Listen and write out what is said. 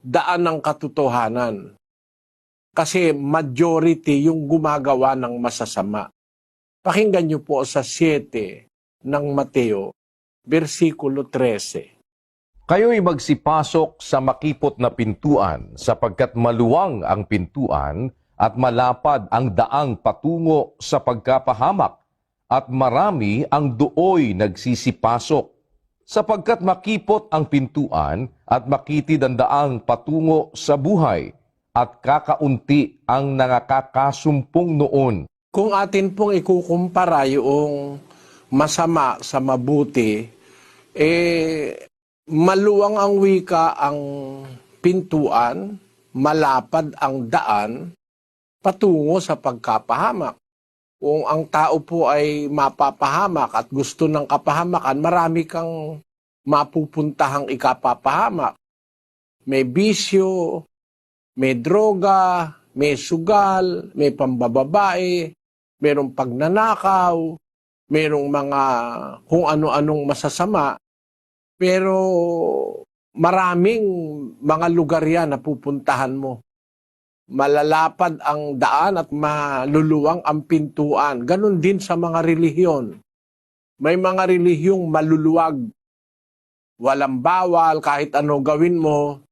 daan ng katotohanan. Kasi majority yung gumagawa ng masasama. Pakinggan niyo po sa 7 ng Mateo, versikulo 13. Kayo'y magsipasok sa makipot na pintuan sapagkat maluwang ang pintuan at malapad ang daang patungo sa pagkapahamak at marami ang dooy nagsisipasok. Sapagkat makipot ang pintuan at makitid ang daang patungo sa buhay at kakaunti ang nangakakasumpong noon. Kung atin pong ikukumpara yung masama sa mabuti, eh, maluwang ang wika ang pintuan, malapad ang daan, patungo sa pagkapahamak. Kung ang tao po ay mapapahamak at gusto ng kapahamakan, marami kang mapupuntahang ikapapahamak. May bisyo, may droga, may sugal, may pambababae, merong pagnanakaw, merong mga kung ano-anong masasama. Pero maraming mga lugar yan na pupuntahan mo. Malalapad ang daan at maluluwang ang pintuan. Ganon din sa mga relihiyon. May mga relihiyong maluluwag. Walang bawal, kahit ano gawin mo,